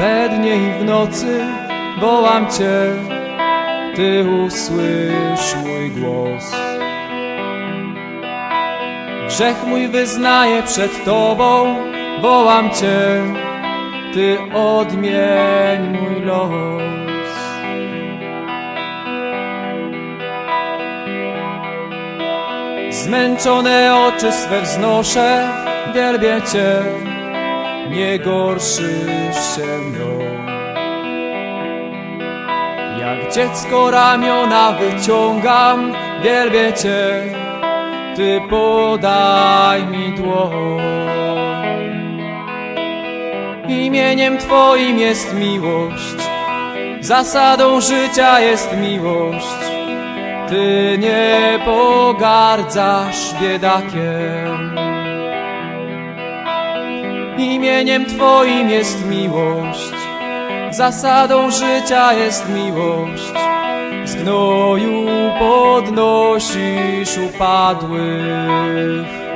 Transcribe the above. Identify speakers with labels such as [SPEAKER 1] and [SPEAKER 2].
[SPEAKER 1] We dnie i w nocy wołam Cię, Ty usłysz mój głos. Grzech mój wyznaję przed Tobą, wołam Cię, Ty odmień mój los. Zmęczone oczy swe wznoszę, wielbię Cię, nie gorszysz się mną. Jak dziecko ramiona wyciągam, wielbię Cię, Ty podaj mi dłoń. Imieniem Twoim jest miłość, zasadą życia jest miłość. Ty nie pogardzasz biedakiem. Imieniem Twoim jest miłość, zasadą życia jest miłość. Z gnoju podnosisz upadłych.